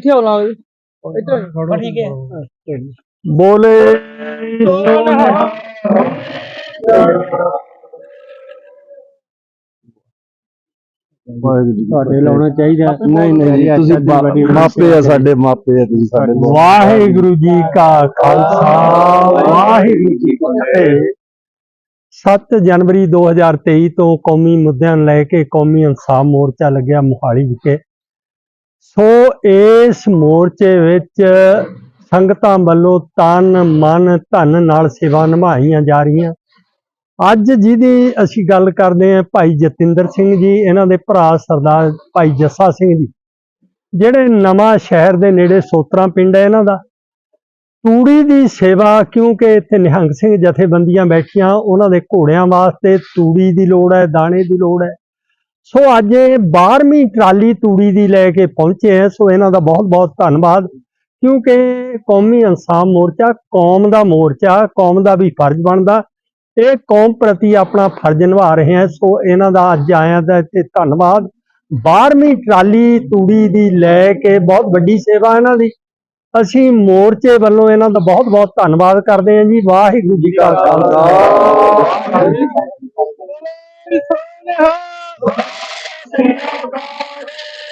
ਕਿੱਥੇ ਹੋ ਲਾਓ ਇੱਧਰ ਠੀਕ ਹੈ ਬੋਲੇ ਤੁਹਾਡੇ ਲਾਉਣਾ ਚਾਹੀਦਾ ਨਹੀਂ ਨਹੀਂ ਜੀ, ਤੁਸੀਂ ਮਾ- ਮਾਪੇ ਆ ਸਾਡੇ ਮਾਪੇ ਆ ਤੁਸੀਂ ਸਾਡੇ ਬਹੁਤ। ਵਾਹਿਗੁਰੂ ਜੀ ਕਾ ਖਾਲਸਾ ਵਾਹਿਗੁਰੂ ਜੀ ਕੀ ਫਤਿਹ 7 ਜਨਵਰੀ 2023 ਤੋਂ ਕੌਮੀ ਮੁੱਦਿਆਂ ਨੂੰ ਲੈ ਕੇ ਕੌਮੀ ਇਨਸਾਫ ਮੋਰਚਾ ਲੱਗਿਆ ਮੁਹਾਲੀ ਵਿਖੇ ਸੋ ਇਸ ਮੋਰਚੇ ਵਿੱਚ ਸੰਗਤਾਂ ਵੱਲੋਂ ਤਨ, ਮਨ, ਧਨ ਨਾਲ ਸੇਵਾ ਨਿਭਾਈਆਂ ਜਾ ਰਹੀਆਂ। ਅੱਜ ਜਿਹਦੀ ਅਸੀਂ ਗੱਲ ਕਰਦੇ ਹਾਂ ਭਾਈ ਜਤਿੰਦਰ ਸਿੰਘ ਜੀ, ਇਹਨਾਂ ਦੇ ਭਰਾ ਸਰਦਾਰ ਭਾਈ ਜੱਸਾ ਸਿੰਘ ਜੀ, ਜਿਹੜੇ ਨਵਾਂ ਸ਼ਹਿਰ ਦੇ ਨੇੜੇ ਸੋਤਰਾ ਪਿੰਡ ਹੈ ਇਹਨਾਂ ਦਾ। ਤੂੜੀ ਦੀ ਸੇਵਾ ਕਿਉਂਕਿ ਇੱਥੇ ਨਿਹੰਗ ਸਿੰਘ ਜਥੇਬੰਦੀਆਂ ਬੈਠੀਆਂ, ਉਹਨਾਂ ਦੇ ਘੋੜਿਆਂ ਵਾਸਤੇ ਤੂੜੀ ਦੀ ਲੋੜ ਹੈ, ਦਾਣੇ ਦੀ ਲੋੜ ਹੈ। ਸੋ ਅੱਜ ਇਹ 12ਵੀਂ ਟਰਾਲੀ ਤੂੜੀ ਦੀ ਲੈ ਕੇ ਪਹੁੰਚੇ ਹੈ। ਸੋ ਇਹਨਾਂ ਦਾ ਬਹੁਤ ਬਹੁਤ ਧੰਨਵਾਦ, ਕਿਉਂਕਿ ਕੌਮੀ ਇਨਸਾਫ ਮੋਰਚਾ, ਕੌਮ ਦਾ ਮੋਰਚਾ, ਕੌਮ ਦਾ ਵੀ ਫਰਜ਼ ਬਣਦਾ। ਇਹ ਕੌਮ ਪ੍ਰਤੀ ਆਪਣਾ ਫਰਜ਼ ਨਿਭਾ ਰਹੇ ਹੈ। ਸੋ ਇਹਨਾਂ ਦਾ ਅੱਜ ਆਇਆਂ ਦਾ ਇੱਥੇ ਧੰਨਵਾਦ। 12ਵੀਂ ਟਰਾਲੀ ਤੂੜੀ ਦੀ ਲੈ ਕੇ ਬਹੁਤ ਵੱਡੀ ਸੇਵਾ ਇਹਨਾਂ ਦੀ। ਅਸੀਂ ਮੋਰਚੇ ਵੱਲੋਂ ਇਹਨਾਂ ਦਾ ਬਹੁਤ ਬਹੁਤ ਧੰਨਵਾਦ ਕਰਦੇ ਹਾਂ ਜੀ। ਵਾਹਿਗੁਰੂ ਜੀ ਕਾ ਖਾਲਸਾ। 我。